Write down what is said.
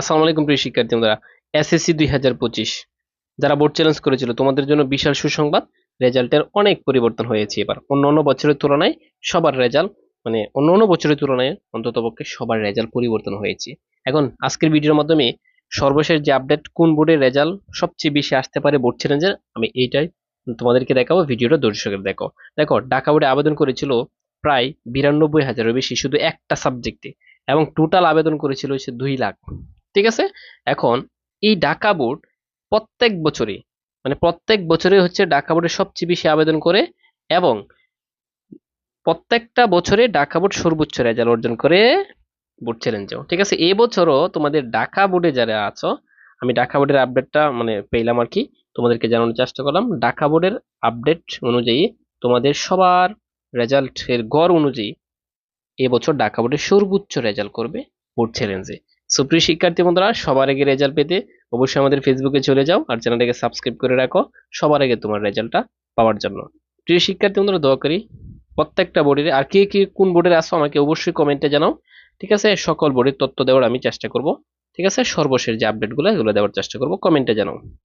আসসালামু আলাইকুম প্রিয় শিক্ষার্থী বন্ধুরা এসএসসি দুই হাজার পঁচিশ। যারা বোর্ড চ্যালেঞ্জ করেছিল, তোমাদের জন্য বিশাল সুসংবাদ রেজাল্টের অনেক পরিবর্তন হয়েছে এবার। অন্য অন্য বছরের তুলনায় সবার রেজাল্ট মানে অন্য অন্য বছরের তুলনায় অন্ততপক্ষে সবার রেজাল্ট পরিবর্তন হয়েছে। এখন আজকের ভিডিওর মাধ্যমে সর্বশেষ যে আপডেট কোন বোর্ডের রেজাল্ট সবচেয়ে বেশি আসতে পারে বোর্ড চ্যালেঞ্জের আমি এইটাই তোমাদেরকে দেখাবো, ভিডিওটা দর্শকের দেখো। দেখো, ঢাকা বোর্ডে আবেদন করেছিল প্রায় বিরানব্বই হাজারের বেশি, শুধু একটা সাবজেক্টে এবং টোটাল আবেদন করেছিল হচ্ছে দুই লাখ। ঠিক আছে? এখন এই ডাকা বোর্ড প্রত্যেক বছরই মানে প্রত্যেক বছরে হচ্ছে ডাকা বোর্ডে সবচেয়ে বেশি আবেদন করে এবং প্রত্যেকটা বছরে ডাকা বোর্ড সর্বোচ্চ রেজাল্ট অর্জন করে বোর্ড চ্যালেঞ্জেও। ঠিক আছে? এবছরও তোমাদের ডাকা বোর্ডে যারা আছো, আমি ডাকা বোর্ডের আপডেটটা মানে পেলাম আর কি, তোমাদেরকে জানানোর চেষ্টা করলাম। ডাকা বোর্ডের আপডেট অনুযায়ী তোমাদের সবার রেজাল্টের গড় অনুযায়ী এবছর ডাকা বোর্ডে সর্বোচ্চ রেজাল্ট করবে বোর্ড চ্যালেঞ্জে। সুপ্রিয় শিক্ষার্থী বন্ধুরা, সবার আগে রেজাল্ট পেতে অবশ্যই আমাদের ফেসবুকে চলে যাও আর চ্যানেলটাকে সাবস্ক্রাইব করে রাখো। সবার আগে তোমার রেজাল্টটা পাওয়ার জন্য। প্রিয় শিক্ষার্থী বন্ধুরা, দোয়া করি প্রত্যেকটা বোর্ডের আর কে কে কোন বোর্ডের আসো আমাকে অবশ্যই কমেন্টে জানাও। ঠিক আছে? সকল বোর্ডের তথ্য দেওয়ার আমি চেষ্টা করব। ঠিক আছে? সর্বশেষ যে আপডেটগুলো এগুলো দেওয়ার চেষ্টা করব। কমেন্টে জানাও।